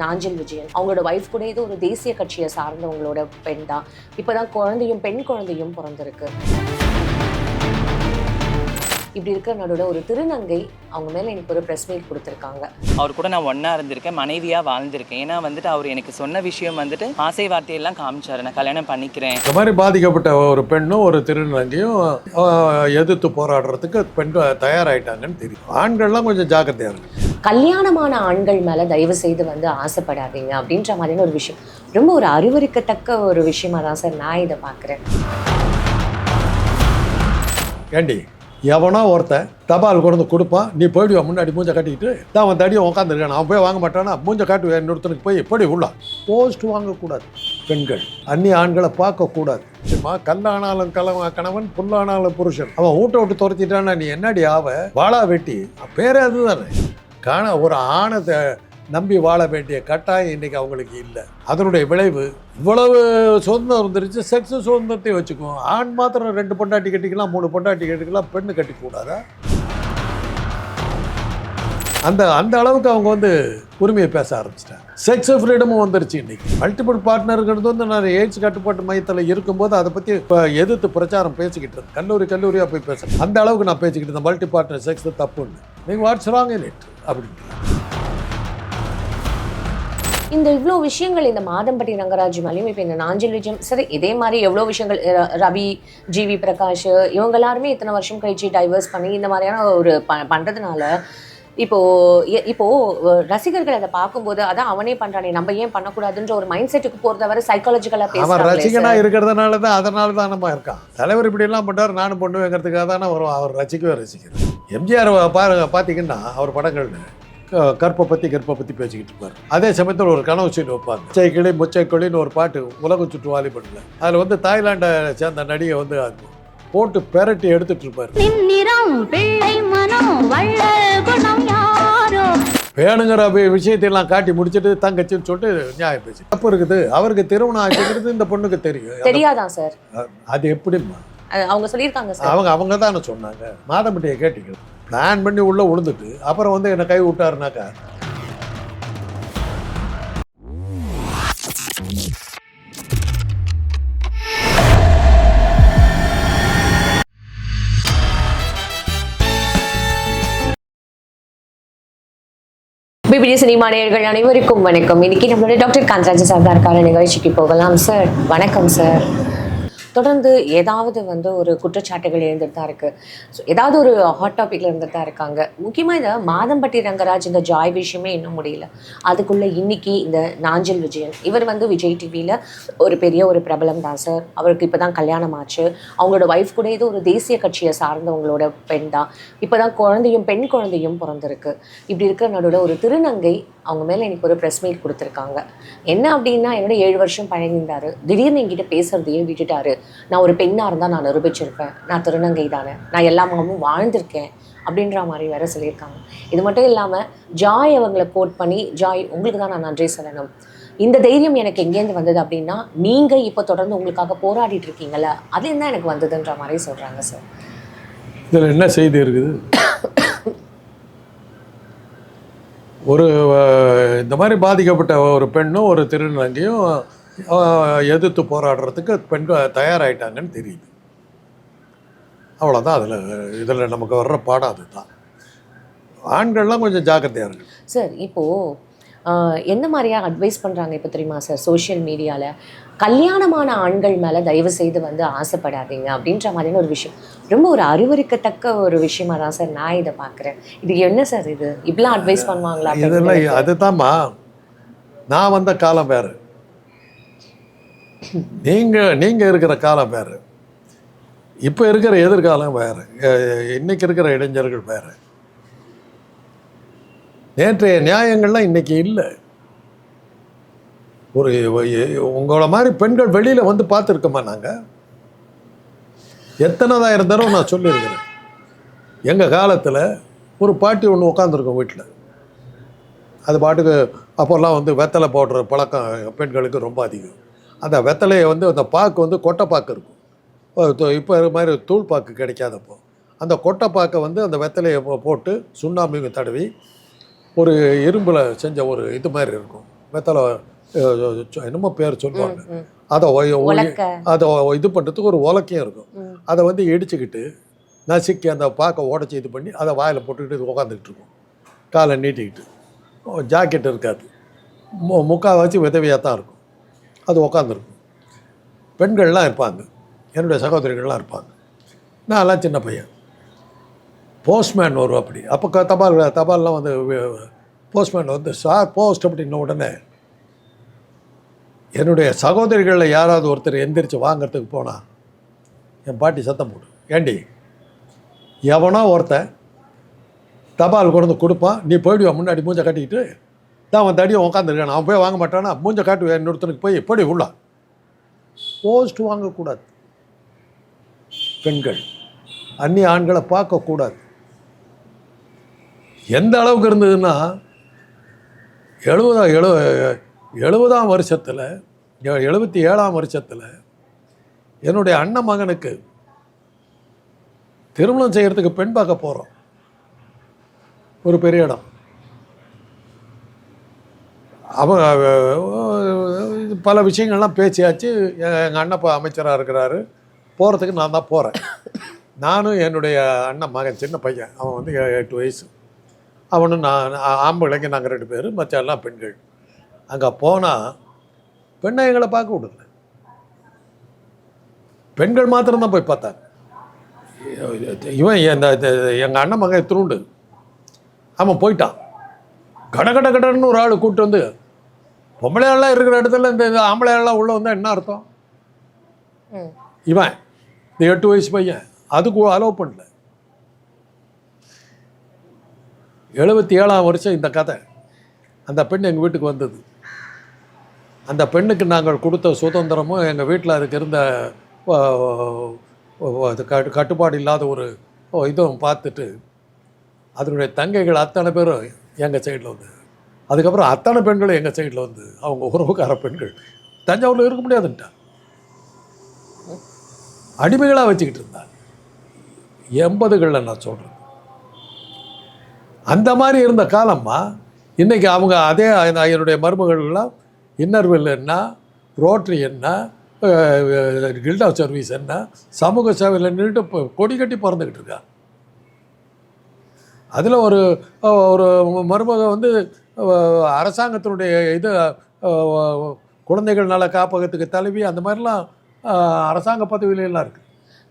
நாஞ்சில் விஜயன். அவங்களோட ஒய்ஃப் கூட ஏதோ ஒரு தேசிய கட்சியை சார்ந்தவங்களோட பெண் தான். இப்போதான் குழந்தையும் பெண் குழந்தையும் பிறந்திருக்கு. இப்படி இருக்கிற நடுவில் ஒரு திருநங்கை அவங்க மேல எனக்கு ஒரு ப்ரெஸ் மீட் கொடுத்துருக்காங்க. அவர் கூட நான் ஒன்றா இருந்திருக்கேன் மனைவியாக வாழ்ந்திருக்கேன். ஏன்னா வந்துட்டு அவர் எனக்கு சொன்ன விஷயம் வந்துட்டு ஆசை வார்த்தையெல்லாம் காமிச்சாரு. நான் கல்யாணம் பண்ணிக்கிறேன். இந்த மாதிரி பாதிக்கப்பட்ட ஒரு பெண்ணும் ஒரு திருநங்கையும் எதிர்த்து போராடுறதுக்கு பெண்கள் தயாராயிட்டாங்கன்னு தெரியும். ஆண்கள்லாம் கொஞ்சம் ஜாக்கிரதையா இருக்கு கல்யாணமான ஆண்கள் மேலே தயவு செய்து வந்து ஆசைப்படாதீங்க அப்படின்ற மாதிரியான ஒரு விஷயம். ரொம்ப ஒரு அறிவுறுக்கத்தக்க ஒரு விஷயமா தான் சார் நான் இதை பார்க்குறேன். ஏண்டி எவனோ ஒருத்தன் தபால் கொண்டு வந்து கொடுப்பான் நீ போயிடுவா முன்னாடி மூஞ்ச கட்டிக்கிட்டு தான் அவன் தடியை உட்காந்துருக்கான் அவன் போய் வாங்க மாட்டானா மூஞ்ச காட்டு இன்னொருத்தனுக்கு போய் எப்படி உள்ள. போஸ்ட் வாங்கக்கூடாது. பெண்கள் அந்நிய ஆண்களை பார்க்கக்கூடாது. சும்மா கல்லானாலும் கலவா கணவன் புல்லானாலும் புருஷன். அவன் வீட்டை விட்டு துரத்திட்டான்னா நீ என்னடி ஆவ? வாழா வெட்டி. பேரே அதுதானே. காண ஒரு ஆணத்தை நம்பி வாழ வேண்டிய கட்டாயம் இன்னைக்கு அவங்களுக்கு இல்லை. அதனுடைய விளைவு இவ்வளவு சுதந்திரம் வந்துருச்சு செக்ஸ் சுதந்திரத்தையும் வச்சுக்குவோம். ஆண் மாத்திரம் ரெண்டு பொண்டாட்டி கட்டிக்கலாம் மூணு பொண்டாட்டி கட்டிக்கலாம் பெண்ணு கட்டிக்கூடாதா அந்த அந்த அளவுக்கு அவங்க வந்து உரிமையை பேச ஆரம்பிச்சிட்டாங்க. செக்ஸ் ஃப்ரீடமும் வந்துருச்சு இன்னைக்கு. மல்டிபிள் பார்ட்னருங்கிறது வந்து நான் எய்ட்ஸ் கட்டுப்பாட்டு மையத்தில் இருக்கும்போது அதை பற்றி இப்போ எதிர்த்து பிரச்சாரம் பேசிக்கிட்டு இருந்தேன் கல்லூரி கல்லூரியாக போய் பேசுகிறேன் அந்த அளவுக்கு நான் பேசிக்கிட்டு இருந்தேன். மல்டி பார்ட்னர் செக்ஸ் தப்புன்னு. நீங்கள் வாட்ஸ் ராங் இன் இட் இந்த இவ்வளோ விஷயங்கள் இந்த மாதம்பட்டி ரங்கராஜ் மேலேயும் இப்போ இந்த நாஞ்சில் விஜயம் சரி இதே மாதிரி எவ்வளோ விஷயங்கள் ரவி ஜிவி பிரகாஷ் இவங்க எல்லாருமே இத்தனை வருஷம் கழிச்சு டைவர்ஸ் பண்ணி இந்த மாதிரியான ஒரு ப பண்ணுறதுனால இப்போ எ- இப்போ அஹ், ரசிகர்கள் அதை பார்க்கும்போது அதான் அவனே பண்றானே நம்ம ஏன் பண்ணக்கூடாதுன்ற ஒரு மைண்ட் செட்டுக்கு போறத வரை சைக்காலஜிக்கலா அவன் ரசிகனா பேசுறாங்க இருக்கிறதுனால தான் அதனால தான் நம்ம இருக்கான். தலைவர் இப்படி எல்லாம் பண்ணார் நானும் பண்ணுவேங்கிறதுக்காக தானே வரும் அவர் ரசிக்கவே ரசிக்கிறது. எம்ஜிஆர் பாருங்க பார்த்தீங்கன்னா அவர் படங்கள்ல க- கற்பை பற்றி கற்பை பற்றி பேசிக்கிட்டு இருப்பார். அதே சமயத்தில் ஒரு கனவு சீன் வைப்பாங்க. முச்சை கிளி முச்சை கிளின்னு ஒரு பாட்டு உலக சுற்று வாலிபன்ல. அதில் வந்து தாய்லாண்டை சேர்ந்த நடிகை வந்து போட்டு பெரட்டி எடுத்துட்டு இருப்பார். வேணுங்கிற வி- விஷயத்தையெல்லாம் காட்டி முடிச்சிட்டு தங்கச்சின்னு சொல்லிட்டு நியாயம் பேசி தப்பு இருக்குது. அவருக்கு திருமணம் ஆச்சுங்கிறது இந்த பொண்ணுக்கு தெரியும். தெரியாதான் சார் அது எப்படிம்மா? அவங்க சொல்லியிருக்காங்க சார் அவங்க அவங்க தானே சொன்னாங்க. மாதம்பட்டியை கேட்டீங்க. பிளான் பண்ணி உள்ளே விழுந்துட்டு அப்புறம் வந்து என்னை கை விட்டாருனாக்கா பிபிடி சினிமா நேயர்கள் அனைவருக்கும் வணக்கம். இன்னைக்கு நம்மளோட டாக்டர் காந்தராஜ சார் தான் இருக்காரு. நிகழ்ச்சிக்கு போகலாம். சார் வணக்கம் சார். தொடர்ந்து ஏதாவது வந்து ஒரு குற்றச்சாட்டுகள் இருந்துட்டு தான் இருக்குது ஸோ ஏதாவது ஒரு ஹாட் டாப்பிக்கில் இருந்துட்டு தான் இருக்காங்க. முக்கியமாக இந்த மாதம்பட்டி ரங்கராஜ் இந்த ஜாய் விஷயமே இன்னும் முடியல. அதுக்குள்ளே இன்னைக்கு இந்த நாஞ்சில் விஜயன் இவர் வந்து விஜய் டிவியில் ஒரு பெரிய ஒரு பிரபலம் தான் சார் அவருக்கு இப்போ தான் கல்யாணம் ஆச்சு. அவங்களோட ஒய்ஃப் கூட ஏதோ ஒரு தேசிய கட்சியை சார்ந்தவங்களோட பெண் தான். இப்போ தான் குழந்தையும் பெண் குழந்தையும் பிறந்திருக்கு. இப்படி இருக்கிற நடுவில் ஒரு திருநங்கை அவங்க மேலே எனக்கு ஒரு ப்ரெஸ் மீட் கொடுத்துருக்காங்க. என்ன அப்படின்னா என்னோட ஏழு வருஷம் பழகிருந்தாரு திடீர்னு என்கிட்ட பேசுறதையே விட்டுட்டாரு. நான் ஒரு பெண்ணாக இருந்தால் நான் நிரூபிச்சிருப்பேன். நான் திருநங்கை தானே. நான் எல்லா மாமும் வாழ்ந்திருக்கேன் அப்படின்ற மாதிரி வேற சொல்லியிருக்காங்க. இது மட்டும் இல்லாமல் ஜாய் அவங்களை கோட் பண்ணி ஜாய் உங்களுக்கு தான் நான் நன்றி சொல்லணும். இந்த தைரியம் எனக்கு எங்கேருந்து வந்தது அப்படின்னா நீங்கள் இப்போ தொடர்ந்து உங்களுக்காக போராடிட்டு இருக்கீங்கல்ல அது என்ன எனக்கு வந்ததுன்ற மாதிரி சொல்கிறாங்க சார் இதில் என்ன செய்தி இருக்குது? ஒரு இந்த மாதிரி பாதிக்கப்பட்ட ஒரு பெண்ணும் ஒரு திருநங்கையும் எதிர்த்து போராடுறதுக்கு பெண்கள் தயாராயிட்டாங்கன்னு தெரியுது. அவ்வளோதான் அதில் இதில் நமக்கு வர்ற பாடம் அதுதான். ஆண்கள்லாம் கொஞ்சம் ஜாக்கிரதையாக இருக்கு சார் இப்போது என்ன மாதிரியா அட்வைஸ் பண்ணுறாங்க இப்போ தெரியுமா சார் சோஷியல் மீடியாவில் கல்யாணமான ஆண்கள் மேலே தயவு செய்து வந்து ஆசைப்படாதீங்க அப்படின்ற மாதிரியான ஒரு விஷயம். ரொம்ப ஒரு அறிவுறுக்கத்தக்க ஒரு விஷயமா தான் சார் நான் இதை பார்க்குறேன். இது என்ன சார் இது? இப்படிலாம் அட்வைஸ் பண்ணுவாங்களா இதெல்லாம்? அதுதாம்மா. நான் வந்த காலம் வேறு. நீங்கள் நீங்கள் இருக்கிற காலம் வேறு. இப்போ இருக்கிற எதிர்காலம் வேறு. இன்றைக்கி இன்னைக்கு இருக்கிற இளைஞர்கள் வேறு. நேற்றைய நியாயங்கள்லாம் இன்றைக்கி இல்லை. ஒரு உங்களை மாதிரி பெண்கள் வெளியில் வந்து பார்த்துருக்கோமா நாங்கள் எத்தனைதாயிரம் தடவை நான் சொல்லியிருக்கிறேன். எங்கள் காலத்தில் ஒரு பாட்டி ஒன்று உட்காந்துருக்கோம் வீட்டில் அது பாட்டுக்கு அப்போல்லாம் வந்து வெத்தலை போடுற பழக்கம் பெண்களுக்கு ரொம்ப அதிகம். அந்த வெத்தலையை வந்து அந்த பாக்கு வந்து கொட்டை பாக்கு இருக்கும் இப்போ இது மாதிரி தூள் பாக்கு கிடைக்காதப்போ அந்த கொட்டை பாக்கை வந்து அந்த வெத்தலையை போட்டு சுண்ணாம்பு தடவி ஒரு இரும்பில் செஞ்ச ஒரு இது மாதிரி இருக்கும். வெத்தலை என்னமோ பேர் சொல்லுவாங்க. அதை. அதை இது பண்ணுறதுக்கு ஒரு உலக்கையும் இருக்கும். அதை வந்து இடிச்சுக்கிட்டு நசுக்கி அந்த பாக்கை உடச்சி இது பண்ணி அதை வாயில் போட்டுக்கிட்டு உட்காந்துக்கிட்டு இருக்கும். காலை நீட்டிக்கிட்டு. ஜாக்கெட் இருக்காது. மு முக்கால் வச்சு விதவியாக தான் இருக்கும். அது உட்காந்துருக்கும் பெண்கள்லாம் இருப்பாங்க. என்னுடைய சகோதரிகள்லாம் இருப்பாங்க. நான்லாம் சின்ன பையன். போஸ்ட்மேன் வரும் அப்படி. அப்போ தபால் தபால்லாம் வந்து போஸ்ட்மேன் வந்து சார் போஸ்ட் அப்படின்ன உடனே என்னுடைய சகோதரிகளில் யாராவது ஒருத்தர் எந்திரிச்சு வாங்குறதுக்கு போனால் என் பாட்டி சத்தம் போடு. ஏண்டி? எவனோ ஒருத்தன் தபால் கொண்டு வந்து கொடுப்பான். நீ போயிடுவா முன்னாடி மூஞ்சை கட்டிக்கிட்டு தான் அவன் தடியை உட்காந்துருக்கான் அவன் போய் வாங்க மாட்டானா மூஞ்ச காட்டு இன்னொருத்தனுக்கு போய் எப்படி உள்ள. போஸ்ட் வாங்கக்கூடாது. பெண்கள் அந்நிய ஆண்களை பார்க்கக்கூடாது. எந்த அளவுக்கு இருந்ததுன்னா எழுபதா எழு எழுபதாம் வருஷத்தில் எழுபத்தி ஏழாம் வருஷத்தில் என்னுடைய அண்ணன் மகனுக்கு திருமணம் செய்கிறதுக்கு பெண் பார்க்க போகிறோம் ஒரு பெரிய இடம். அவன் இது பல விஷயங்கள்லாம் பேசியாச்சு. எங்கள் அண்ணன் இப்போ அமைச்சராக இருக்கிறாரு. போகிறதுக்கு நான் தான் போகிறேன் நானும் என்னுடைய அண்ணன் மகன் சின்ன பையன். அவன் வந்து எட்டு வயசு. அவனும் நான் ஆ- ஆம்பளைங்க நாங்கள் ரெண்டு பேர் மற்ற எல்லாம் பெண்கள். அங்கே போனால் பெண்ணை எங்களை பார்க்க விடுது பெண்கள் மாத்திரம்தான் போய் பார்த்தாங்க. இவன் இந்த எங்கள் அண்ணன் மகன் திருண்டு. அவன் போயிட்டான். கட கட கடன்னு ஒரு ஆள் கூப்பிட்டு வந்து பொம்பளையாளெலாம் இருக்கிற இடத்துல இந்த ஆம்பளையாளெலாம் உள்ளே வந்தால் என்ன அர்த்தம். இவன் இந்த எட்டு வயசு பையன் அதுக்கு அலோவ் பண்ணல. எழுபத்தி ஏழாம் வருஷம் இந்த கதை. அந்த பெண் எங்கள் வீட்டுக்கு வந்தது. அந்த பெண்ணுக்கு நாங்கள் கொடுத்த சுதந்திரமும் எங்கள் வீட்டில் அதுக்கு இருந்த கட்டுப்பாடு இல்லாத ஒரு இதுவும் பார்த்துட்டு அதனுடைய தங்கைகள் அத்தனை பேரும் எங்கள் சைடில் வந்து அதுக்கப்புறம் அத்தனை பெண்களும் எங்கள் சைடில் வந்து அவங்க உறவுக்கார பெண்கள். தஞ்சாவூரில் இருக்க முடியாதுன்ட்டா. அடிமைகளாக வச்சுக்கிட்டு இருந்தாங்க. எண்பதுகளில் நான் சொல்கிறேன் அந்த மாதிரி இருந்த காலம்மா இன்றைக்கி அவங்க அதே என்னுடைய மருமகள்லாம் இன்னர்வெல் என்ன ரோட்ரி என்ன கில்ட் ஆஃப் சர்வீஸ் என்ன சமூக சேவையில் நின்றுட்டு இப்போ கொடி கட்டி பறந்துக்கிட்டு இருக்கா. அதில் ஒரு ஒரு மருமக வந்து அரசாங்கத்தினுடைய இது குழந்தைகள் நல காப்பகத்துக்கு தலைவி அந்த மாதிரிலாம் அரசாங்க பதவியில எல்லாம் இருக்குது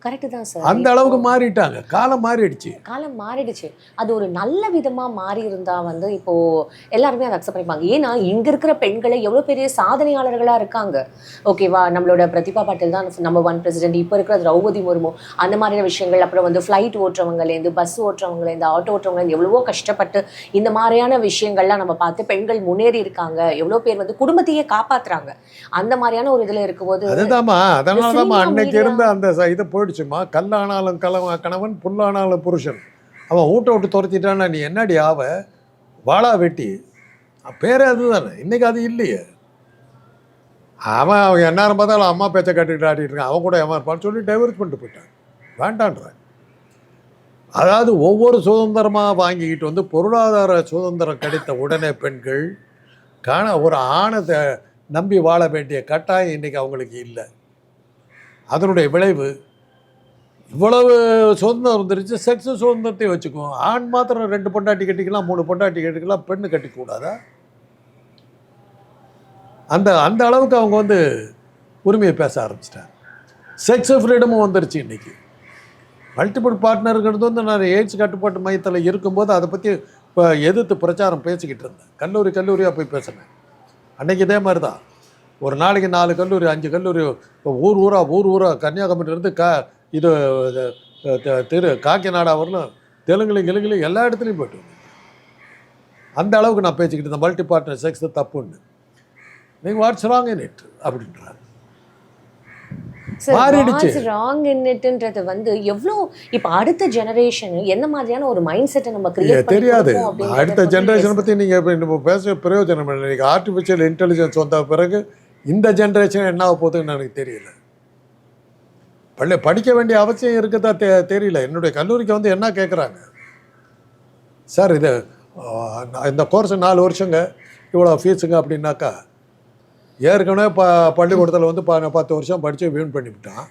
கரெக்டு தான் சார் அந்த அளவுக்கு மாறிட்டாங்க. காலம் மாறிடுச்சு. காலம் மாறிடுச்சு. அது ஒரு நல்ல விதமா மாறி இருந்தா வந்து இப்போ எல்லாருமே அதை அக்செப்ட் பண்ணிப்பாங்க. ஏன்னா இங்க இருக்கிற பெண்களை எவ்வளவு பெரிய சாதனையாளர்களா இருக்காங்க. ஓகேவா நம்மளோட பிரதிபா பாட்டில் தான் நம்ம ஒன் பிரசிடென்ட் இப்போ இருக்கிற திரௌபதி முர்மு அந்த மாதிரியான விஷயங்கள் அப்புறம் வந்து ஃப்ளைட் ஓட்டுறவங்கலேருந்து பஸ் ஓட்டுறவங்கலேருந்து ஆட்டோ ஓட்டுறவங்க எவ்வளவோ கஷ்டப்பட்டு இந்த மாதிரியான விஷயங்கள்லாம் நம்ம பார்த்து பெண்கள் முன்னேறி இருக்காங்க. எவ்வளோ பேர் வந்து குடும்பத்தையே காப்பாத்துறாங்க. அந்த மாதிரியான ஒரு இதுல இருக்கும்போது அதுதாம்மா. அதனால தான்மா சினிமா அன்னைக்கு இருந்த அந்த இது போயிடுச்சுமா கல்லானாலும் கலவ கணவன் புல்லானாலும் புருஷன். அவன் ஊட்ட விட்டு துரத்திட்டான்னா நீ என்னடி ஆவ? வாழா வெட்டி. பேரே அதுதானே. இன்னைக்கு அது இல்லையே. அவன் அவன் எந்நேரம் பார்த்தாலும் அம்மா பேச்சை கட்டிட்டு ஆடிட்டு இருக்கான். அவன் கூட ஏமா இருப்பான்னு சொல்லி டைவர்ஸ் பண்ணிட்டு போயிட்டான். வேண்டான்றான் அதாவது ஒவ்வொரு சுதந்திரமாக வாங்கிக்கிட்டு வந்து பொருளாதார சுதந்திரம் கிடைத்த உடனே பெண்கள் காண ஒரு ஆணத்தை நம்பி வாழ வேண்டிய கட்டாயம் இன்றைக்கி அவங்களுக்கு இல்லை. அதனுடைய விளைவு இவ்வளவு சுதந்திரம் வந்துருச்சு செக்ஸ் சுதந்திரத்தையும் வச்சுக்குவோம் ஆண் மாத்திரம் ரெண்டு பொண்டாட்டி கட்டிக்கலாம் மூணு பொண்டாட்டி கட்டிக்கலாம் பெண்ணு கட்டிக்கூடாதா? அந்த அந்த அளவுக்கு அவங்க வந்து உரிமையை பேச ஆரம்பிச்சிட்டாங்க. செக்ஸ் ஃப்ரீடமும் வந்துருச்சு இன்றைக்கி மல்டிபிள் பார்ட்னருங்கிறது வந்து நான் எய்ட்ஸ் கட்டுப்பாட்டு மையத்தில் இருக்கும்போது அதை பற்றி இப்போ எதிர்த்து பிரச்சாரம் பேசிக்கிட்டு இருந்தேன். கல்லூரி கல்லூரியாக போய் பேசினேன். அன்றைக்கி இதே மாதிரி தான் ஒரு நாளைக்கு நாலு கல்லூரி அஞ்சு கல்லூரி இப்போ ஊர் ஊராக ஊர் ஊராக கன்னியாகுமரியிலேருந்து க இது திரு காக்கிநாடா வரலும் தெலுங்குலையும் கிலுங்குலையும் எல்லா இடத்துலையும் போயிட்டு. அந்த அளவுக்கு நான் பேசிக்கிட்டு இருந்தேன். மல்டி பார்ட்னர் செக்ஸ் தப்புன்னு. நீங்கள் வாட்ஸ் ராங் இன் இட் அப்படின்றாங்க. ராங் இன்னிட்டுன்றது வந்து எவ்வளோ இப்போ அடுத்த ஜெனரேஷன் என்ன மாதிரியான ஒரு மைண்ட் செட்டை நம்ம கிரியேட் தெரியாது. அடுத்த ஜென்ரேஷனை பற்றி நீங்கள் இப்போ பேச பிரயோஜனம் இல்லை. ஆர்டிஃபிஷியல் இன்டெலிஜென்ஸ் வந்த பிறகு இந்த ஜென்ரேஷன் என்ன ஆக போகுதுன்னு எனக்கு தெரியல. பள்ளி படிக்க வேண்டிய அவசியம் இருக்குதா தெ தெரியல. என்னுடைய கல்லூரிக்கு வந்து என்ன கேட்குறாங்க சார் இது இந்த கோர்ஸ் நாலு வருஷங்க. இவ்வளோ ஃபீஸுங்க அப்படின்னாக்கா ஏற்கனவே ப பள்ளிக்கூடத்தில் வந்து ப பத்து வருஷம் படித்து வீண் பண்ணிவிட்டான்.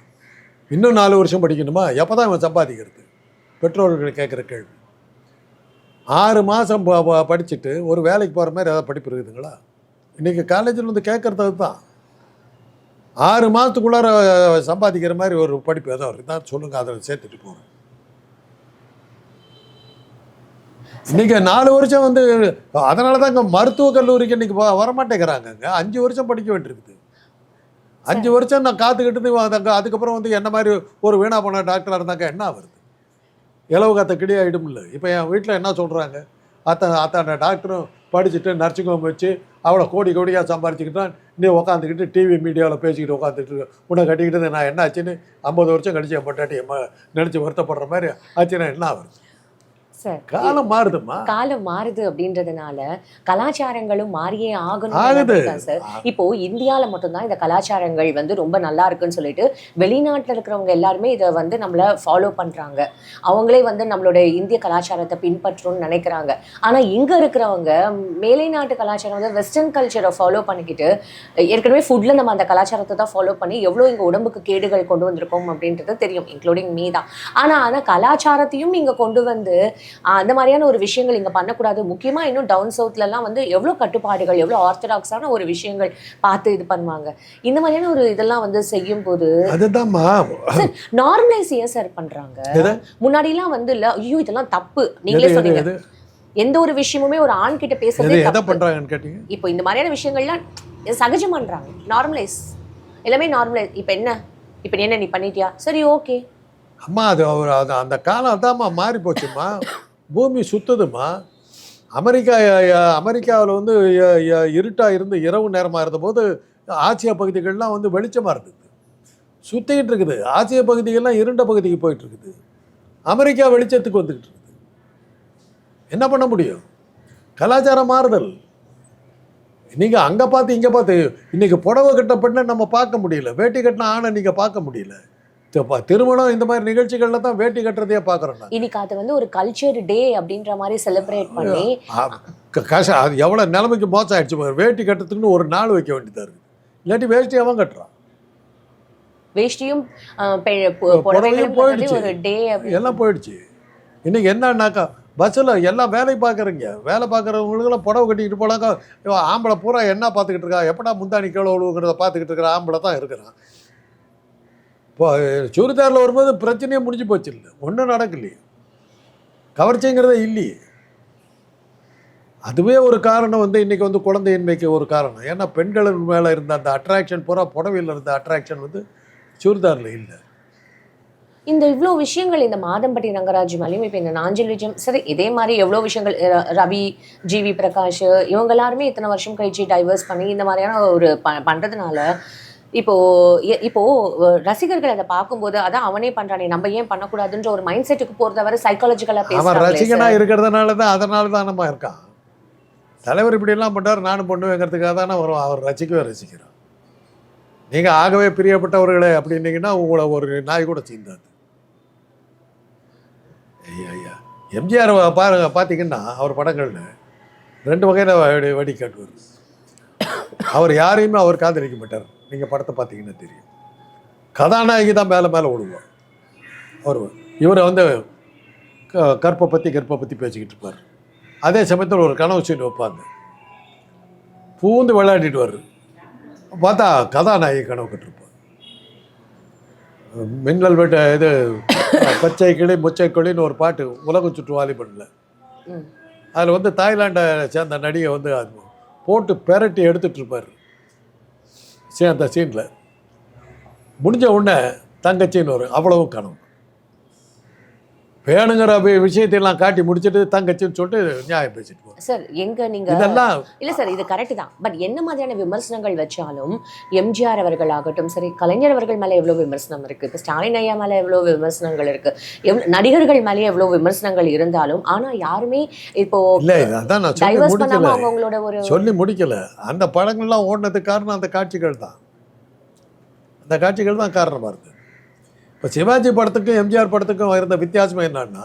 இன்னும் நாலு வருஷம் படிக்கணுமா? எப்போ தான் இவன் சம்பாதிக்கிறது? பெற்றோர்கள் கேட்குற கேள்வி. ஆறு மாதம் படிச்சுட்டு ஒரு வேலைக்கு போகிற மாதிரி ஏதாவது படிப்பு இருக்குதுங்களா? இன்றைக்கி காலேஜில் வந்து கேட்குறது தான் ஆறு மாதத்துக்குள்ளார சம்பாதிக்கிற மாதிரி ஒரு படிப்பு ஏதோ இருக்குதா சொல்லுங்கள் அதில் சேர்த்துட்டு போகிறேன் இன்னைக்கு நாலு வருஷம் வந்து அதனால தான் இங்கே மருத்துவக் கல்லூரிக்கு இன்னைக்கு வரமாட்டேங்கிறாங்கங்க. அஞ்சு வருஷம் படிக்க வேண்டியிருக்குது. அஞ்சு வருஷம் நான் காத்துக்கிட்டு அதுக்கப்புறம் வந்து என்ன மாதிரி ஒரு வீணா போன டாக்டராக இருந்தாங்க என்ன வருது இலவு காத்த கிடி ஆகிடும்ல இப்போ என் வீட்டில் என்ன சொல்கிறாங்க அத்த அத்தனை டாக்டரும் படிச்சுட்டு நர்சிங் ஹோம் வச்சு அவளை கோடி கோடியாக சம்பாரிச்சுக்கிட்டான் நீ உட்காந்துக்கிட்டு டிவி மீடியாவில் பேசிக்கிட்டு உட்காந்துட்டு இருக்க. உன்னை கட்டிக்கிட்டு நான் என்ன ஆச்சுன்னு ஐம்பது வருஷம் கழிச்சு என் பொட்டாட்டி நினச்சி வருத்தப்படுற மாதிரி ஆச்சுன்னா என்ன ஆகுது காலம் மாறுதும்மா. காலம் மாறுது அப்படின்றதுனால கலாச்சாரங்களும் மாறியே ஆகணும். சார் இப்போ இந்தியால மட்டும்தான் இந்த கலாச்சாரங்கள் வந்து ரொம்ப நல்லா இருக்குன்னு சொல்லிட்டு வெளிநாட்டுல இருக்கிறவங்க எல்லாருமே இதை வந்து நம்மள ஃபாலோ பண்றாங்க. அவங்களே வந்து நம்மளோட இந்திய கலாச்சாரத்தை பின்பற்றணும்னு நினைக்கிறாங்க. ஆனா இங்க இருக்கிறவங்க மேலை நாட்டு கலாச்சாரம் வந்து வெஸ்டர்ன் கல்ச்சரை ஃபாலோ பண்ணிக்கிட்டு ஏற்கனவே ஃபுட்ல நம்ம அந்த கலாச்சாரத்தை தான் ஃபாலோ பண்ணி எவ்வளோ இங்க உடம்புக்கு கேடுகள் கொண்டு வந்திருக்கோம் அப்படின்றது தெரியும் இன்க்ளூடிங் மீ தான். ஆனா அந்த கலாச்சாரத்தையும் இங்க கொண்டு வந்து அந்த மாதிரியான ஒரு விஷயங்கள் இங்க பண்ணக்கூடாது. முக்கியமா இன்னும் டவுன் சவுத்ல எல்லாம் வந்து எவ்வளவு கட்டுப்பாடுகள் எவ்வளவு ஆர்த்தடாக்ஸான ஒரு விஷயங்கள் பார்த்து இது பண்ணுவாங்க. இந்த மாதிரியான ஒரு இதெல்லாம் வந்து செய்யும் போது அதுதான்மா நார்மலைஸ் ஏன் சார் பண்றாங்க? எது? முன்னாடி எல்லாம் வந்து இல்ல ஐயோ இதெல்லாம் தப்பு. நீங்களே சொன்னீங்க. எந்த ஒரு விஷயமுமே ஒரு ஆண் கிட்ட பேசுறதே எதை தப்பு. பண்ணுறாங்கன்னு கேட்டீங்க? இப்போ இந்த மாதிரியான விஷயங்கள்லாம் சகஜம் பண்றாங்க நார்மலைஸ் எல்லாமே நார்மலைஸ் இப்போ என்ன? இப்போ என்ன நீ பண்ணிட்டியா? சரி ஓகே அம்மா அது அவர் அது அந்த காலம் அதாம்மா மாறி போச்சுமா பூமி சுத்துதும்மா. அமெரிக்கா அமெரிக்காவில் வந்து இருட்டாக இருந்து இரவு நேரமாக இருந்தபோது ஆசிய பகுதிகள்லாம் வந்து வெளிச்சமாக இருந்தது. சுற்றிக்கிட்டு இருக்குது. ஆசிய பகுதிகள்லாம் இருண்ட பகுதிக்கு போயிட்டு இருக்குது. அமெரிக்கா வெளிச்சத்துக்கு வந்துக்கிட்டு இருக்குது. என்ன பண்ண முடியும்? கலாச்சாரம் மாறுதல். நீங்கள் அங்கே பார்த்து இங்கே பார்த்து இன்றைக்கி புடவை கட்ட பெண்ணை நம்ம பார்க்க முடியல. வேட்டி கட்டின ஆணை நீங்கள் பார்க்க முடியல. திருமணம் இந்த மாதிரி நிகழ்ச்சிகள்ல தான் வேட்டி கட்டுறதையே பார்க்குறோம் நான். இன்னைக்கு அது வந்து ஒரு கல்ச்சர் டே அப்படின்ற மாதிரி செலிப்ரேட் பண்ணி கஷ்டம் அது எவ்வளோ நிலைமைக்கு மோசம் ஆயிடுச்சு. வேட்டி கட்டுறதுக்குன்னு ஒரு நாள் வைக்க வேண்டியதாக இருக்குது இல்லாட்டி வேஷ்டி அவன் கட்டுறான். வேஷ்டியும் போயிடுச்சு. எல்லாம் போயிடுச்சு. இன்னைக்கு என்னன்னாக்கா பஸ்ஸில் எல்லாம் வேலை பார்க்குறீங்க. வேலை பார்க்குறவங்களுக்கெல்லாம் புடவை கட்டிக்கிட்டு போனாக்கா ஆம்பளை பூரா என்ன பார்த்துக்கிட்டு இருக்கா? எப்படா முந்தானி கீழே விழுவுங்கிறத பார்த்துக்கிட்டு இருக்கிற ஆம்பளை தான் இருக்கிறான். இப்போ சுடிதாரில் வரும்போது பிரச்சனையே முடிஞ்சு போச்சு இல்லை. ஒன்றும் நடக்கலையே. கவர்ச்சிங்கிறதே இல்லையே. அதுவே ஒரு காரணம் வந்து இன்னைக்கு வந்து குழந்தையின்மைக்கு ஒரு காரணம். ஏன்னா பெண்கள் மேலே இருந்த அந்த அட்ராக்ஷன் பூரா புடவையில் இருந்த அட்ராக்ஷன் வந்து சுடிதாரில் இல்லை. இந்த இவ்வளோ விஷயங்கள் இந்த மாதம்பட்டி ரங்கராஜ் மேலேயும் இப்போ இந்த நாஞ்சில் விஜயம் சரி இதே மாதிரி எவ்வளோ விஷயங்கள் ரவி ஜிவி பிரகாஷ் இவங்க எல்லாருமே இத்தனை வருஷம் கழிச்சு டைவர்ஸ் பண்ணி இந்த மாதிரியான ஒரு ப பண்ணுறதுனால இப்போ இப்போ ரசிகர்கள் அதை பார்க்கும்போது அதான் அவனே பண்றானே நம்ம ஏன் பண்ணக்கூடாதுன்ற ஒரு மைண்ட் செட்டுக்கு போறத வர சைக்காலஜிக்கலா பேசுறாங்களே ரசிகனா. இருக்கிறதுனால தான் அதனால தான் நம்ம இருக்கான். தலைவர் இப்படியெல்லாம் பண்ணார் நானும் பண்ணுவேங்கிறதுக்காக தானே வரும் அவர் ரசிக்கவே ரசிக்கிறான் நீங்கள் ஆகவே பிரியப்பட்டவர்களே அப்படின்னீங்கன்னா உங்களை ஒரு நாய் கூட சீந்தாது ஐயா ஐயா. எம்ஜிஆர் பாருங்க பார்த்தீங்கன்னா அவர் படங்கள்ல ரெண்டு வகையில் வெடி வெடி காட்டுவார் அவர் யாரையுமே அவர் காதலிக்க மாட்டார். நீங்கள் படத்தை பார்த்தீங்கன்னா தெரியும். கதாநாயகி தான் மேலே மேலே விடுவார் அவர் இவரை வந்து கற்பை பற்றி கற்பை பற்றி பேசிக்கிட்டு இருப்பார். அதே சமயத்தில் ஒரு கனவு சீன் வைப்பாங்க. பூந்து விளையாடிட்டு வர்றாரு. பார்த்தா கதாநாயகி கனவு கட்டிருப்பார். மின்னல் வெட்ட இது பச்சை கிளி முச்சை கிளின்னு ஒரு பாட்டு உலகம் சுற்று வாலிபனில். அதில் வந்து தாய்லாண்டை சேர்ந்த நடிகை வந்து அது போட்டு பெரட்டி எடுத்துகிட்ருப்பார் சே அந்த சீனில். முடிஞ்ச உடனே தங்கச்சின்னு வரும் அவ்வளவும் கனவு. வேணுங்கிற வி- விஷயத்தையெல்லாம் காட்டி முடிச்சிட்டு தங்கச்சின்னு சொல்லிட்டு நியாயம் பேசிட்டு போவார் சார் எங்க நீங்க இதெல்லாம் இல்ல சார் இது கரெக்ட் தான். பட் என்ன மாதிரியான விமர்சனங்கள் வச்சாலும் எம்ஜிஆர் அவர்கள் ஆகட்டும் சரி கலைஞர் அவர்கள் மேல எவ்வளவு விமர்சனம் இருக்கு? இப்ப ஸ்டாலின் ஐயா மேல எவ்வளவு விமர்சனங்கள் இருக்கு? நடிகர்கள் மேலே எவ்வளவு விமர்சனங்கள் இருந்தாலும் ஆனா யாருமே இப்போ இல்லை அதான் நான் சொல்லி முடிக்கல. அவங்க அவங்களோட ஒரு சொல்லி முடிக்கல. அந்த படங்கள்லாம் ஓடினதுக்கு காரணம் அந்த காட்சிகள் தான். அந்த காட்சிகள் தான் காரணமாக இருக்குது இப்போ சிவாஜி படத்துக்கும் எம்ஜிஆர் படத்துக்கும் இருந்த வித்தியாசம் என்னன்னா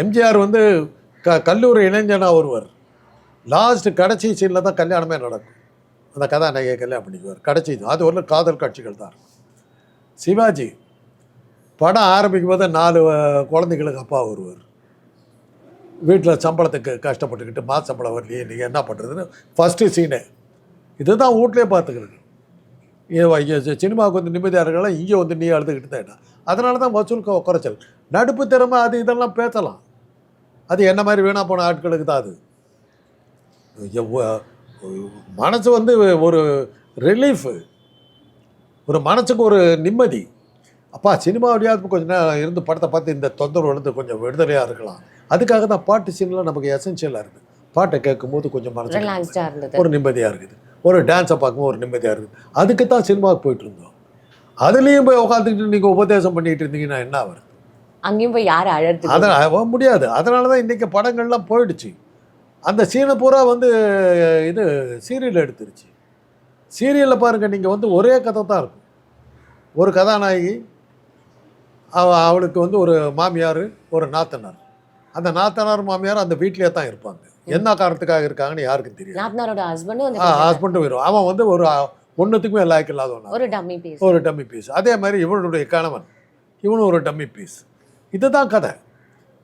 எம்ஜிஆர் வந்து க கல்லூரி இளைஞனாக ஒருவர். லாஸ்ட் கடைசி சீனில் தான் கல்யாணமே நடக்கும். அந்த கதாநாயகியை கல்யாணம் பண்ணிக்குவார் கடைசி அது ஒரு காதல் காட்சிகள் தான். இருக்கும் சிவாஜி படம் ஆரம்பிக்கும் போது நாலு குழந்தைகளுக்கு அப்பா வருவார் வீட்டில் சம்பளத்துக்கு கஷ்டப்பட்டுக்கிட்டு மாத சம்பளம் வரலையே நீங்கள் என்ன பண்ணுறதுன்னு ஃபஸ்ட்டு சீனு இதுதான் வீட்லேயே பார்த்துக்கிறது. சினிமாவுக்கு வந்து நிம்மதியாக இருக்கலாம் இங்கே வந்து நீ அழுதுகிட்டு தான் அதனால தான் வசூல் கொ- குறைச்சல் நடுப்பு திறமை அது இதெல்லாம் பேசலாம். அது என்ன மாதிரி வீணா போன ஆட்களுக்கு தான் அது. மனசு வந்து ஒரு ரிலீஃபு ஒரு மனசுக்கு ஒரு நிம்மதி. அப்பா சினிமா வழியாக கொஞ்சம் நேரம் இருந்து படத்தை பார்த்து இந்த தொந்தரவு இருந்து கொஞ்சம் விடுதலையாக இருக்கலாம். அதுக்காக தான் பாட்டு சீன்லாம் நமக்கு எசென்ஷியலாக இருக்குது பாட்டை கேட்கும்போது கொஞ்சம் மனசு ஒரு நிம்மதியாக இருக்குது. ஒரு டான்ஸை பார்க்கும்போது ஒரு நிம்மதியாக இருக்குது அதுக்கு தான் சினிமாவுக்கு போயிட்டு இருந்தோம். அதுலேயும் போய் உட்காந்துக்கிட்டு நீங்கள் உபதேசம் பண்ணிட்டு இருந்தீங்கன்னா என்ன வருது அங்கேயும் போய் யார் அழறது அதை அவ முடியாது. அதனால தான் இன்றைக்கி படங்கள்லாம் போயிடுச்சு. அந்த சீனை பூரா வந்து இது சீரியல் எடுத்துருச்சு. சீரியலில் பாருங்கள் நீங்கள் வந்து ஒரே கதை தான் இருக்கும். ஒரு கதாநாயகி அவ அவளுக்கு வந்து ஒரு மாமியார் ஒரு நாத்தனார். அந்த நாத்தனார் மாமியார் அந்த வீட்டிலே தான் இருப்பாங்க. என்ன காரணத்துக்காக இருக்காங்கன்னு யாருக்கும் தெரியாது. நாத்தனாரோட ஹஸ்பண்டும் வந்து ஹஸ்பண்டும் வரும் அவன் வந்து ஒரு ஒன்றுத்துக்குமே லாய்க்கு இல்லாதவன் ஒரு டம்மி பீஸ் ஒரு டம்மி பீஸ் அதே மாதிரி இவனுடைய கணவன் இவனும் ஒரு டம்மி பீஸ் இதுதான் கதை.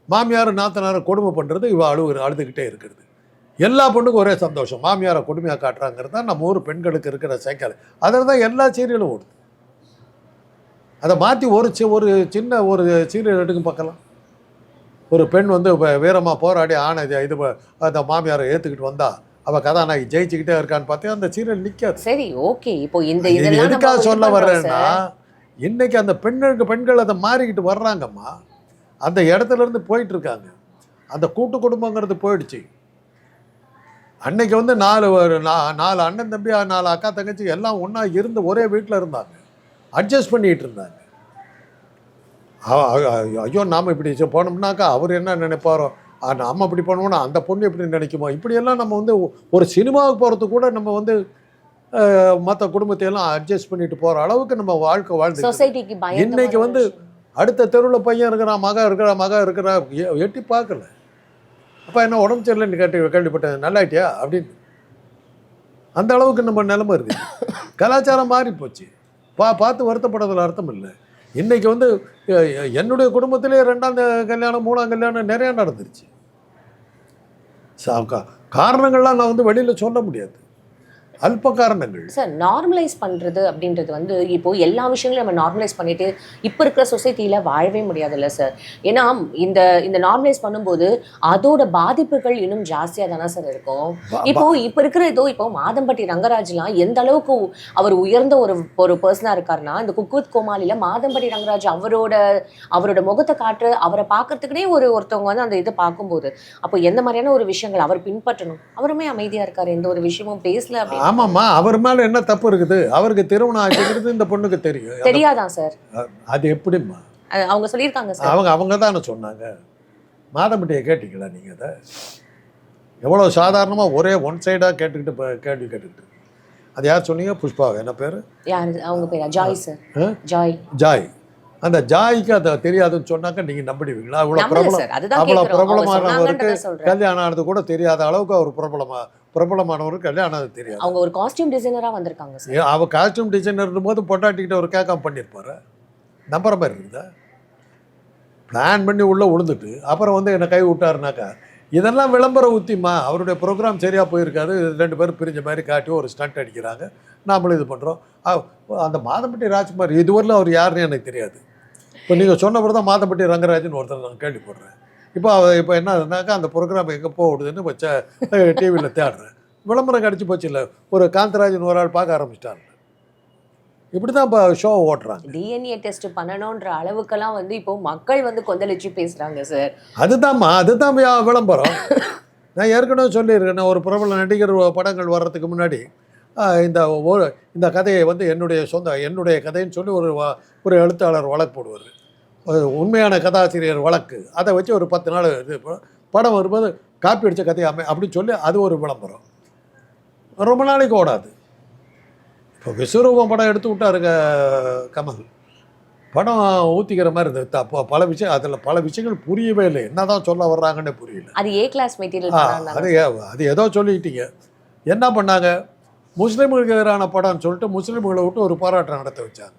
மாமியார் நாத்தனாரை கொடுமை பண்ணுறது இவ அழுகு அழுதுகிட்டே இருக்கிறது. எல்லா பொண்ணுக்கும் ஒரே சந்தோஷம். மாமியாரை கொடுமையாக காட்டுறாங்கிறது தான் நம்ம ஊர் பெண்களுக்கு இருக்கிற சைக்கிள். அதில் தான் எல்லா சீரியலும் ஓடுது. அதை மாற்றி ஒரு சி ஒரு சின்ன ஒரு சீரியல் எடுக்கும் பார்க்கலாம். ஒரு பெண் வந்து இப்போ வீரமாக போராடி ஆணை இது அந்த மாமியாரை ஏற்றுக்கிட்டு வந்தா அவள் கதாநாயகி ஜெயிச்சுக்கிட்டே இருக்கான்னு பார்த்தா அந்த சீரியல் நிற்காது சரி ஓகே. இப்போ இந்த எதுக்காக சொல்ல வர்றேன்னா. இன்னைக்கு அந்த பெண்களுக்கு பெண்கள் அதை மாறிக்கிட்டு வர்றாங்கம்மா. அந்த இடத்துல இருந்து போயிட்டு இருக்காங்க. அந்த கூட்டு குடும்பங்கிறது போயிடுச்சு. அன்னைக்கு வந்து நாலு நாலு அண்ணன் தம்பி நாலு அக்கா தங்கச்சி எல்லாம் ஒன்றா இருந்து ஒரே வீட்டில் இருந்தாங்க. அட்ஜஸ்ட் பண்ணிட்டு இருந்தாங்க. ஐயோ நாம் இப்படி போனோம்னாக்கா அவர் என்ன நினைப்பாரோ? ஆ, நம்ம இப்படி பண்ணுவோம்னா அந்த பொண்ணு எப்படி நினைக்குமோ? இப்படியெல்லாம் நம்ம வந்து ஒரு சினிமாவுக்கு போகிறது கூட நம்ம வந்து மற்ற குடும்பத்தை எல்லாம் அட்ஜஸ்ட் பண்ணிட்டு போகிற அளவுக்கு நம்ம வாழ்க்கை வாழ்ந்து இன்னைக்கு வந்து. அடுத்த தெருவில் பையன் இருக்கிறான் மகன் இருக்கிறா மகன் இருக்கிறா எட்டி பார்க்கல. அப்போ என்ன உடம்பு சரியில்லைன்னு கேட்டு கேள்விப்பட்டேன் நல்லாயிட்டியா? அப்படின்னு. அந்த அளவுக்கு நம்ம நிலைமை இருக்குது கலாச்சாரம் மாறி போச்சு பா பார்த்து வருத்தப்படுறதுல அர்த்தம் இல்லை. இன்னைக்கு வந்து என்னுடைய குடும்பத்திலே ரெண்டாம் கல்யாணம் மூணாம் கல்யாணம் நிறையா நடந்துருச்சு. காரணங்கள்லாம் நான் வந்து வெளியில் சொல்ல முடியாது. அல்ப காரணங்கள் சார் நார்மலைஸ் பண்றது அப்படின்றது வந்து இப்போ எல்லா விஷயங்களையும் நம்ம நார்மலைஸ் பண்ணிட்டு இப்போ இருக்கிற சொசைட்டில வாழவே முடியாதுல்ல சார் ஏன்னா இந்த இந்த நார்மலைஸ் பண்ணும்போது அதோட பாதிப்புகள் இன்னும் ஜாஸ்தியா தானே சார் இருக்கும்? இப்போ இப்போ இருக்கிற ஏதோ இப்போ மாதம்பட்டி ரங்கராஜ்லாம் எந்த அளவுக்கு அவர் உயர்ந்த ஒரு ஒரு பர்சனா இருக்காருன்னா இந்த குக்குத் கோமாளில மாதம்பட்டி ரங்கராஜ் அவரோட அவரோட முகத்தை காட்டு அவரை பார்க்கறதுக்குனே ஒரு ஒருத்தவங்க வந்து அந்த இதை பார்க்கும்போது அப்போ எந்த மாதிரியான ஒரு விஷயங்கள் அவர் பின்பற்றணும்? அவருமே அமைதியா இருக்காரு எந்த ஒரு விஷயமும் பேசல அப்படின்னு. ஆமாம்மா அவர் மேலே என்ன தப்பு இருக்குது? அவருக்கு திருமணம் ஆச்சுங்கிறது இந்த பொண்ணுக்கு தெரியும். தெரியாதான் சார்? அது எப்படிம்மா? அவங்க சொல்லியிருக்காங்க சார். அவங்க அவங்க தானே சொன்னாங்க. மாதம்பட்டியை கேட்டீங்களா நீங்கள் அதை? எவ்வளோ சாதாரணமாக ஒரே ஒன் சைடாக கேட்டுக்கிட்டு கேள்வி கேட்டுக்கிட்டு. அது யார் சொன்னீங்க? புஷ்பா என்ன பேர்? யாரு? அவங்க பேரா? Joy sir? ஜாய். ஜாய். அந்த ஜாய்க்கு அதை தெரியாதுன்னு சொன்னாக்க நீங்கள் நம்பிடுவீங்களா? அவ்வளோ பிரபலம் அவ்வளோ பிரபலமானவருக்கு கல்யாணம் ஆனது கூட தெரியாத அளவுக்கு அவர் பிரபலமா பிரபலமானவருக்கு கல்யாணம் ஆனது தெரியாது. அவங்க ஒரு காஸ்டியூம் டிசைனரா வந்திருக்காங்க சார். ஏன் அவ காஸ்டியூம் டிசைனர் போது பொண்டாட்டிக்கிட்ட ஒரு கேட்காம பண்ணியிருப்பாரு நம்புற மாதிரி இருக்குதா பிளான் பண்ணி உள்ளே விழுந்துட்டு அப்புறம் வந்து என்னை கை விட்டாருனாக்கா இதெல்லாம் விளம்பர உத்திமா அவருடைய ப்ரோக்ராம் சரியாக போயிருக்காது. ரெண்டு பேரும் பிரிஞ்ச மாதிரி காட்டி ஒரு ஸ்டண்ட் அடிக்கிறாங்க. நாமளும் இது பண்ணுறோம் அந்த மாதம்பட்டி ராஜ்குமார் இதுவரையிலும் அவர் யாருன்னு எனக்கு தெரியாது. இப்போ நீங்கள் சொன்னவர் தான் மாதம்பட்டி ரங்கராஜன் ஒருத்தர் நான் கேள்விப்படுறேன். இப்போ இப்போ என்ன ஆகுதுனாக்கா அந்த ப்ரோக்ராம் எங்கே போகுதுன்னு வச்ச டிவியில் தேடுறேன். விளம்பரம் கிடச்சி போச்சு இல்லை ஒரு காந்தராஜன் ஒரு ஆள் பார்க்க ஆரம்பிச்சிட்டாங்க இப்படி தான் இப்போ ஷோ ஓட்டுறாங்க. டிஎன்ஏ டெஸ்ட் பண்ணணும்ன்ற அளவுக்கெல்லாம் வந்து இப்போ மக்கள் வந்து கொந்தளிச்சு பேசுறாங்க சார் அதுதான்மா அதுதான் விளம்பரம். நான் ஏற்கனவே சொல்லியிருக்கேன் நான் ஒரு பிரபல நடிகர் படங்கள் வர்றதுக்கு முன்னாடி இந்த ஒரு இந்த கதையை வந்து என்னுடைய சொந்த என்னுடைய கதைன்னு சொல்லி ஒரு ஒரு எழுத்தாளர் வழக்கு போடுவார் உண்மையான கதாசிரியர் வழக்கு. அதை வச்சு ஒரு பத்து நாள் இது படம் வரும்போது காப்பி அடித்த கதையை அமை அப்படின்னு சொல்லி அது ஒரு விளம்பரம். ரொம்ப நாளைக்கு ஓடாது. இப்போ விஸ்வரூபம் படம் எடுத்து விட்டாருங்க கமல். படம் ஊற்றிக்கிற மாதிரி இருந்தது. த- ப- பல விஷயம் அதில் பல விஷயங்கள் புரியவே இல்லை. என்னதான் சொல்ல வர்றாங்கன்னே புரியல. அது ஏ கிளாஸ் மெட்டீரியல் அது அது ஏதோ சொல்லிக்கிட்டீங்க என்ன பண்ணாங்க? முஸ்லீம்களுக்கு எதிரான படம்னு சொல்லிட்டு முஸ்லீம்களை விட்டு ஒரு போராட்டம் நடத்த வச்சாங்க.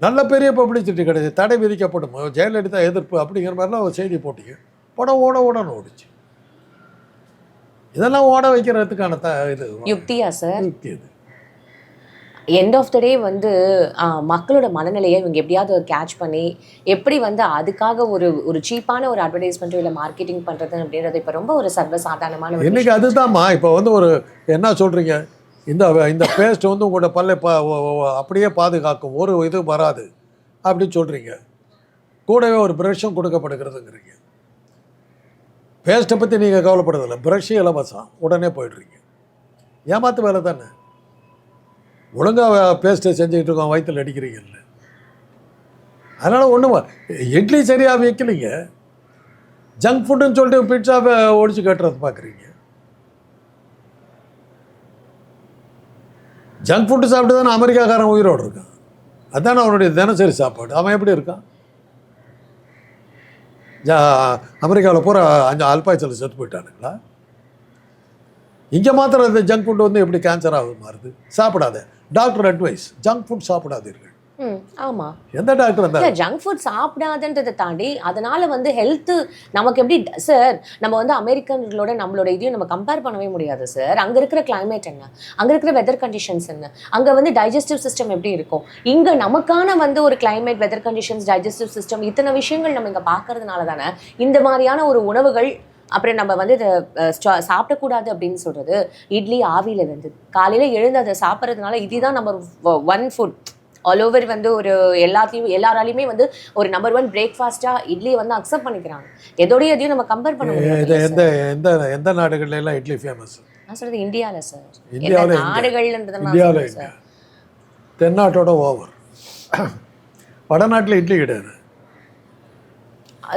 நல்ல பெரிய பப்ளிசிட்டி கிடையாது தடை விதிக்கப்படும். ஜெயலலிதா எதிர்ப்பு அப்படிங்கிற மாதிரிலாம் ஒரு செய்தி போட்டீங்க. படம் ஓட ஓடன்னு ஓடிச்சு. இதெல்லாம் ஓட வைக்கிறதுக்கான த இது. யுக்தியா சார்? யுக்தி இது. எண்ட் ஆஃப் த டே வந்து மக்களோட மனநிலையை இவங்க எப்படியாவது கேட்ச் பண்ணி எப்படி வந்து அதுக்காக ஒரு ஒரு சீப்பான ஒரு அட்வர்டைஸ்மெண்ட்டோ இல்லை மார்க்கெட்டிங் பண்ணுறது அப்படின்றது இப்போ ரொம்ப ஒரு சர்வசாதாரணமான ஒரு இன்னைக்கு அதுதாம்மா. இப்போ வந்து ஒரு என்ன சொல்கிறீங்க இந்த இந்த பேஸ்ட் வந்து உங்களோட பல்லை அப்படியே பாதுகாக்கும். ஒரு இது வராது அப்படின்னு சொல்கிறீங்க கூடவே ஒரு ப்ரஷ்ஷும் கொடுக்கப்படுகிறதுங்கிறீங்க. பேஸ்ட்டை பற்றி நீங்கள் கவலைப்படுறதில்ல. ப்ரஷ்ஷு இலவசம். உடனே போயிடுறீங்க. ஏமாத்து வேலை தானே? ஒழுங்காக பேஸ்ட்டை செஞ்சுக்கிட்டு இருக்கோம் வயிற்றில் அடிக்கிறீங்கல்ல அதனால் ஒன்றும் இட்லி சரியாக வைக்கலைங்க. ஜங்க் ஃபுட்டுன்னு சொல்லிட்டு பிட்ஸாவை ஒடிச்சு கட்டுறது பார்க்குறீங்க ஜங்க் ஃபுட்டு சாப்பிட்டு தானே அமெரிக்காக்காரன் உயிரோடு இருக்கான். அதுதானே அவனுடைய தினசரி சாப்பாடு. அவன் எப்படி இருக்கான்? அமெரிக்காவில் பூரா அஞ்சு அல்பாய்ச்சல் செத்து போயிட்டானுங்களா? இங்கே மாத்திரம் இந்த ஜங்க் ஃபுட் வந்து எப்படி கேன்சர் ஆகுது மாறுது? சாப்பிடாத. டாக்டர் அட்வைஸ் ஜங்க் ஃபுட் சாப்பிடாதீர்கள். ம் ஆமாம் எந்த டாக்டர் அந்த ஜங்க் ஃபுட் சாப்பிடாதன்றதை தாண்டி அதனால வந்து ஹெல்த் நமக்கு எப்படி சார் நம்ம வந்து அமெரிக்கன்களோட நம்மளோட இதையும் நம்ம கம்பேர் பண்ணவே முடியாது சார் அங்கே இருக்கிற climate என்ன? அங்கே இருக்கிற வெதர் கண்டிஷன்ஸ் என்ன? அங்கே வந்து டைஜஸ்டிவ் சிஸ்டம் எப்படி இருக்கும்? இங்கே நமக்கான வந்து ஒரு climate weather conditions digestive system இத்தனை விஷயங்கள் நம்ம இங்கே பார்க்கறதுனால தானே இந்த மாதிரியான ஒரு உணவுகள் அப்புறம் நம்ம வந்து இதை சாப்பிடக்கூடாது அப்படின்னு சொல்றது இட்லி ஆவியில வெந்தது காலையில எழுந்து அதை சாப்பிட்றதுனால இதுதான் நம்ம ஒன் ஃபுட் ஆல் ஓவர் வந்து ஒரு எல்லாத்தையும் எல்லாராலையுமே வந்து ஒரு நம்பர் ஒன் பிரேக்ஃபாஸ்டா இட்லியை வந்து அக்செப்ட் பண்ணிக்கிறாங்க. எதோடய எதையும் நம்ம கம்பேர் பண்ண முடியாது. எந்த எந்த எந்த நாடுகள்ல எல்லாம் இட்லி ஃபேமஸ் நான் சொல்றது இந்தியால சார் இந்தியாவுல எல்லா எங்க? நாடுகள்ன்றதை நான் இந்தியாவில் சொல்றேன் எங்க? சார் தென்னாட்டோட ஓவர். வடநாட்டில் இட்லி கிடையாது.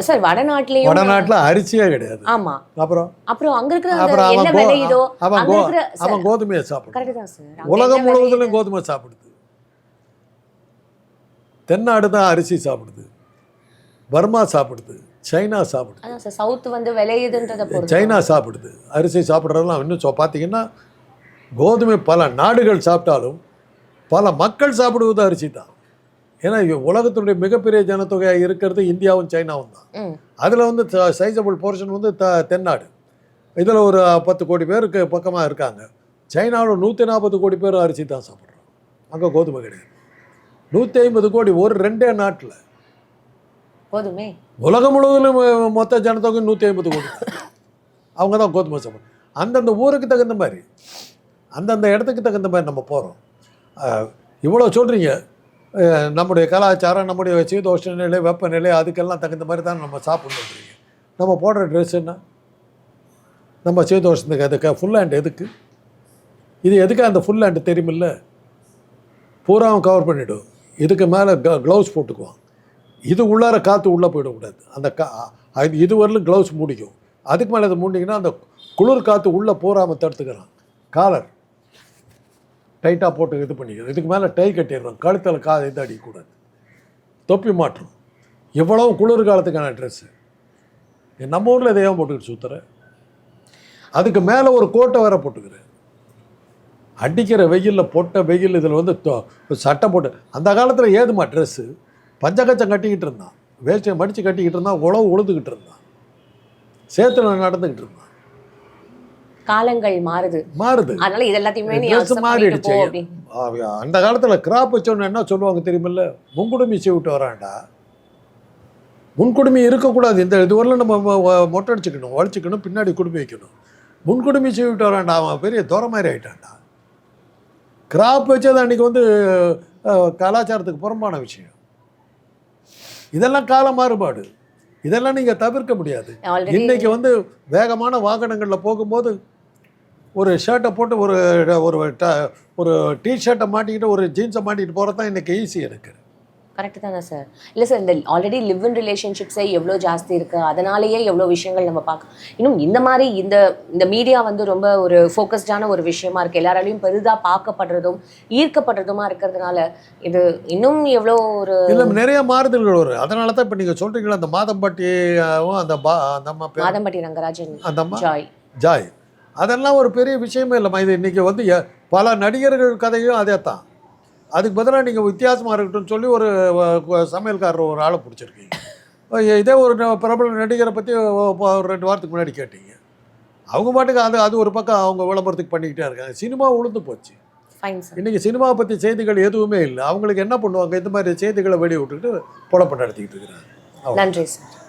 சார் வடநாட்டிலையும் வடநாட்டில் அரிசியே கிடையாது. ஆமா. அப்புறம்? அப்புறம் அங்க இருக்கிற அப்புறம் என்ன அவன் விளையுதோ அவன் அங்க கோ அவன் கோதுமையை சாப்பிடுறான் உலகம் முழுவதிலும் கோதுமை சாப்பிடுது. தென்னாடு தான் அரிசி சாப்பிடுது. பர்மா சாப்பிடுது. சைனா சாப்பிடுது. சவுத் வந்து விளையுதுன்றதை சைனா சாப்பிடுது. அரிசி சாப்பிட்றதெல்லாம் இன்னும் சொ- பார்த்தீங்கன்னா கோதுமை பல நாடுகள் சாப்பிட்டாலும் பல மக்கள் சாப்பிடுவது அரிசி தான் ஏன்னா உலகத்தினுடைய மிகப்பெரிய ஜனத்தொகையாக இருக்கிறது இந்தியாவும் சைனாவும் தான். அதில் வந்து சைசபிள் போர்ஷன் வந்து த தென்னாடு. இதில் ஒரு பத்து கோடி பேருக்கு பக்கமாக இருக்காங்க. சைனாவில் நூற்றி நாற்பது கோடி பேர் அரிசி தான் சாப்பிட்றோம். அங்கே கோதுமை கிடையாது. நூற்றி ஐம்பது கோடி ஒரு ரெண்டே நாட்டில். போதுமே உலகம் முழுவதிலும் அஹ், மொத்த ஜனத்தொகை நூற்றி ஐம்பது கோடி. அவங்க தான் கோதுமை சாப்பிடும் அந்தந்த ஊருக்கு தகுந்த மாதிரி அந்தந்த இடத்துக்கு தகுந்த மாதிரி நம்ம போகிறோம் இவ்வளோ சொல்கிறீங்க நம்முடைய கலாச்சாரம் நம்முடைய சீதோஷ நிலை வெப்பநிலை அதுக்கெல்லாம் தகுந்த மாதிரி தான் நம்ம சாப்பிட்ணும் நம்ம போடுற ட்ரெஸ் என்ன? நம்ம சீதோஷத்துக்கு அதுக்கு ஃபுல் ஹேண்ட் எதுக்கு? இது எதுக்கு அந்த ஃபுல் ஹேண்ட் தெரியுமில்ல? பூராவும் கவர் பண்ணிவிடும் இதுக்கு மேலே க்ளவுஸ் போட்டுக்குவான். இது உள்ளார காற்று உள்ளே போயிடக்கூடாது. அந்த கா இது இதுவரையிலும் க்ளவுஸ் மூடிக்கும். அதுக்கு மேலே அதை மூடிங்கன்னா அந்த குளிர் காற்று உள்ளே போகாமல் தடுத்துக்கிறான். காலர் டைட்டாக போட்டு இது பண்ணிக்கிறது. இதுக்கு மேலே டை கட்டிடுறோம். கழுத்தில் காதை இது அடிக்கக்கூடாது. தொப்பி மாற்றம் எவ்வளோ குளிர் காலத்துக்கான ட்ரெஸ்ஸு நம்ம ஊரில் இதை போட்டுக்கிட்டு சுற்றுறேன் அதுக்கு மேலே ஒரு கோட்டை வேற போட்டுக்கிறேன் அடிக்கிற வெயிலில் பொட்ட வெயில் இதில் வந்து தொ- சட்டை போட்டு அந்த காலத்தில் ஏதுமா ட்ரெஸ்ஸு பஞ்சகச்சம் கட்டிக்கிட்டு இருந்தான். வேஷ்டியை மடித்து கட்டிக்கிட்டு இருந்தான். உழவு உழுதுகிட்டு இருந்தான். சேத்துல நடந்துக்கிட்டு இருந்தான். காலங்கள் மாறுது. மாறுது. அதனால இது எல்லாத்தையுமே மாறிடுச்சு. அந்த காலத்தில் கிராப் வச்சோன்னு என்ன சொல்லுவாங்க தெரியுமில்ல? முன்குடுமி விட்டு வரான்டா. முன்குடுமி இருக்கக்கூடாது. இந்த இதுவரையிலும் நம்ம மொ- மொ- மொட்டை அடிச்சுக்கணும் வலிச்சுக்கணும் பின்னாடி குடுமி வைக்கணும். முன்குடுமி விட்டு வரான்டா. அவன் பெரிய துறை மாதிரி ஆயிட்டான்டா. கிராப் வச்சது அன்றைக்கி வந்து கலாச்சாரத்துக்கு புறம்பான விஷயம். இதெல்லாம் கால மாறுபாடு. இதெல்லாம் நீங்கள் தவிர்க்க முடியாது. இன்னைக்கு வந்து வேகமான வாகனங்களில் போகும்போது ஒரு ஷர்ட்டை போட்டு ஒரு ஒரு ட- ஒரு டிஷர்ட்டை மாட்டிக்கிட்டு ஒரு ஜீன்ஸை மாட்டிக்கிட்டு போகிறது தான் இன்றைக்கி ஈஸி எனக்கு. கரெக்ட் தானே சார் இல்லை சார் இந்த ஆல்ரெடி லிவ் இன் ரிலேஷன்ஷிப்ஸே எவ்வளோ ஜாஸ்தி இருக்குது அதனாலேயே எவ்வளோ விஷயங்கள் நம்ம பார்க்க இன்னும் இந்த மாதிரி இந்த இந்த மீடியா வந்து ரொம்ப ஒரு ஃபோக்கஸ்டான ஒரு விஷயமா இருக்குது எல்லாராலையும் பெரிதாக பார்க்கப்படுறதும் ஈர்க்கப்படுறதுமா இருக்கிறதுனால இது இன்னும் எவ்வளோ ஒரு இல்லை நிறைய மாறுதல்கள் வரும். அதனால தான் இப்போ நீங்கள் சொல்கிறீங்களா அந்த மாதம்பட்டியும் அந்த பா அந்த மாதம்பட்டி ரங்கராஜன் அந்த ஜாய். ஜாய். அதெல்லாம் ஒரு பெரிய விஷயமே இல்லைம்மா. இது இன்றைக்கி வந்து பல நடிகர்கள் கதையும் அதே தான் அதுக்கு பதிலாக நீங்கள் வித்தியாசமாக இருக்கட்டும்னு சொல்லி ஒரு சமையல்காரர் ஒரு ஆளை பிடிச்சிருக்கீங்க. இதே ஒரு பிரபல நடிகரை பற்றி ஒரு ரெண்டு வாரத்துக்கு முன்னாடி கேட்டீங்க. அவங்க பாட்டுக்கு அது அது ஒரு பக்கம் அவங்க விளம்பரத்துக்கு பண்ணிக்கிட்டே இருக்காங்க. சினிமா உளுந்து போச்சு. இன்றைக்கி சினிமாவை பற்றி செய்திகள் எதுவுமே இல்லை. அவங்களுக்கு என்ன பண்ணுவாங்க? இந்த மாதிரி செய்திகளை வெளியே விட்டுக்கிட்டு பொழப்பு நடத்திக்கிட்டு இருக்கிறாங்க. நன்றி சார்